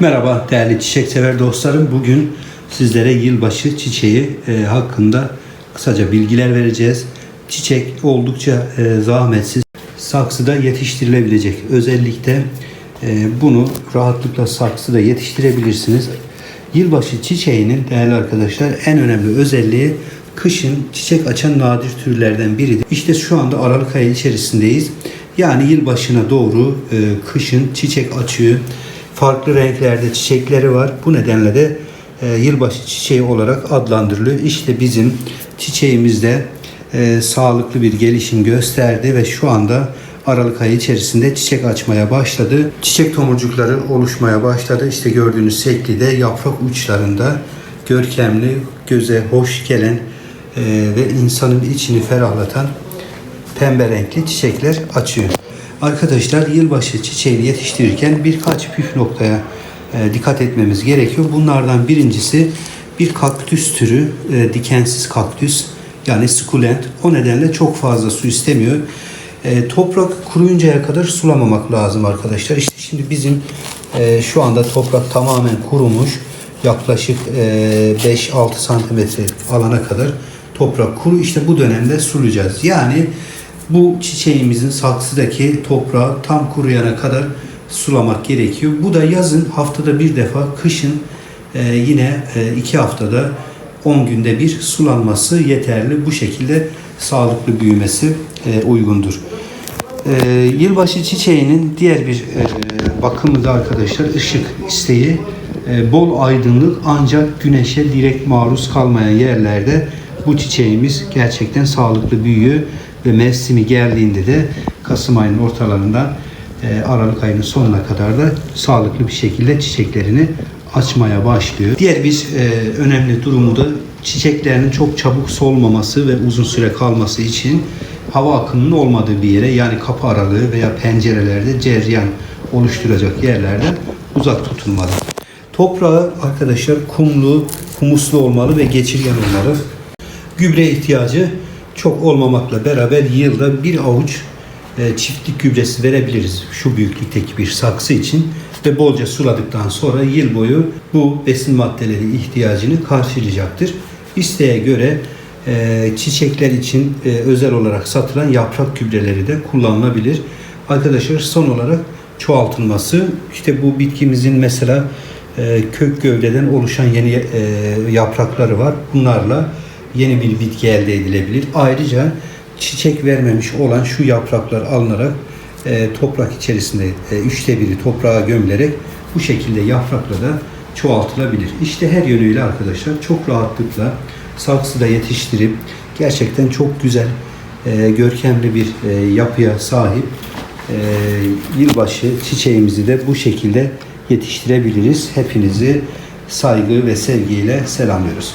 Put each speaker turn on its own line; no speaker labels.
Merhaba değerli çiçek sever dostlarım. Bugün sizlere yılbaşı çiçeği e, hakkında kısaca bilgiler vereceğiz. Çiçek oldukça e, zahmetsiz, saksıda yetiştirilebilecek. Özellikle e, bunu rahatlıkla saksıda yetiştirebilirsiniz. Yılbaşı çiçeğinin değerli arkadaşlar en önemli özelliği kışın çiçek açan nadir türlerden biridir. İşte şu anda Aralık ayı içerisindeyiz. Yani yılbaşına doğru e, kışın çiçek açıyor. Farklı renklerde çiçekleri var. Bu nedenle de e, yılbaşı çiçeği olarak adlandırılıyor. İşte bizim çiçeğimizde e, sağlıklı bir gelişim gösterdi ve şu anda Aralık ayı içerisinde çiçek açmaya başladı. Çiçek tomurcukları oluşmaya başladı. İşte gördüğünüz şekilde yaprak uçlarında görkemli, göze hoş gelen e, ve insanın içini ferahlatan pembe renkli çiçekler açıyor. Arkadaşlar yılbaşı çiçeğini yetiştirirken birkaç püf noktaya e, dikkat etmemiz gerekiyor. Bunlardan birincisi bir kaktüs türü, e, dikensiz kaktüs yani sukulent. O nedenle çok fazla su istemiyor. E, toprak kuruyuncaya kadar sulamamak lazım arkadaşlar. İşte şimdi bizim şu anda toprak tamamen kurumuş. Yaklaşık e, 5-6 santimetre alana kadar toprak kuru. İşte bu dönemde sulayacağız. Yani bu çiçeğimizin saksıdaki toprağı tam kuruyana kadar sulamak gerekiyor. Bu da yazın haftada bir defa, kışın e, yine e, iki haftada 10 günde bir sulanması yeterli. Bu şekilde sağlıklı büyümesi e, uygundur. E, yılbaşı çiçeğinin diğer bir e, bakımı da arkadaşlar ışık isteği. E, bol aydınlık ancak güneşe direkt maruz kalmayan yerlerde bu çiçeğimiz gerçekten sağlıklı büyüyor ve mevsimi geldiğinde de Kasım ayının ortalarından e, Aralık ayının sonuna kadar da sağlıklı bir şekilde çiçeklerini açmaya başlıyor. Diğer bir e, önemli durumu da çiçeklerinin çok çabuk solmaması ve uzun süre kalması için hava akımının olmadığı bir yere yani kapı aralığı veya pencerelerde cereyan oluşturacak yerlerden uzak tutulmalı. Toprağı arkadaşlar kumlu, humuslu olmalı ve geçirgen olmalı. Gübre ihtiyacı çok olmamakla beraber yılda bir avuç e, çiftlik gübresi verebiliriz şu büyüklükteki bir saksı için ve bolca suladıktan sonra yıl boyu bu besin maddeleri ihtiyacını karşılayacaktır. İsteğe göre e, çiçekler için e, özel olarak satılan yaprak gübreleri de kullanılabilir. Arkadaşlar son olarak çoğaltılması işte bu bitkimizin mesela kök gövdeden oluşan yeni yaprakları var. Bunlarla yeni bir bitki elde edilebilir. Ayrıca çiçek vermemiş olan şu yapraklar alınarak e, toprak içerisinde e, üçte biri toprağa gömülerek bu şekilde yaprakla da çoğaltılabilir. İşte her yönüyle arkadaşlar çok rahatlıkla saksıda yetiştirip gerçekten çok güzel e, görkemli bir e, yapıya sahip e, yılbaşı çiçeğimizi de bu şekilde yetiştirebiliriz. Hepinizi saygı ve sevgiyle selamlıyoruz.